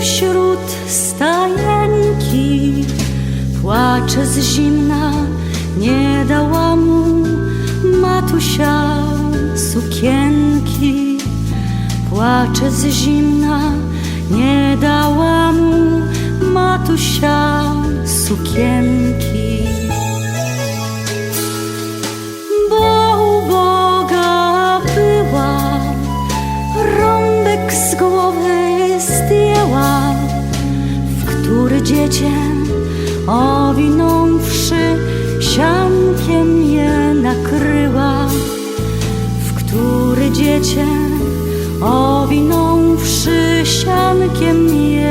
wśród stajenki. Płacze z zimna, nie dała mu matusia sukienki. Płacze z zimna, nie dała mu matusia sukienki. Zdjęła, w który dziecię owinąwszy siankiem je nakryła, w który dziecię owinąwszy siankiem je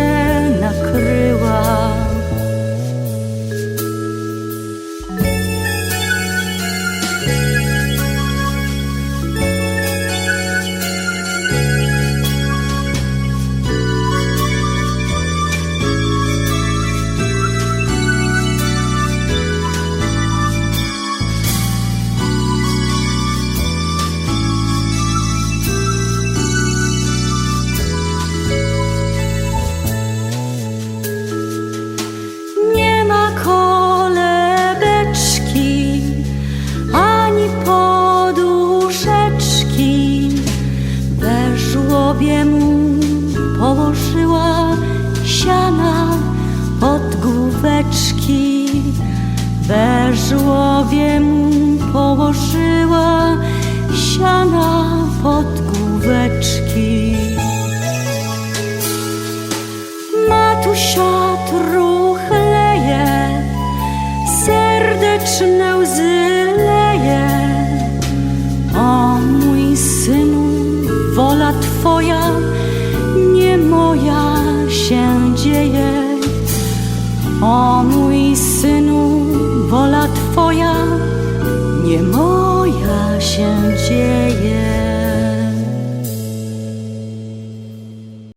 żłobie mu położyła siana od główeczki. We żłobie mu położyła siana wola Twoja, nie moja się dzieje. O mój synu, wola Twoja, nie moja.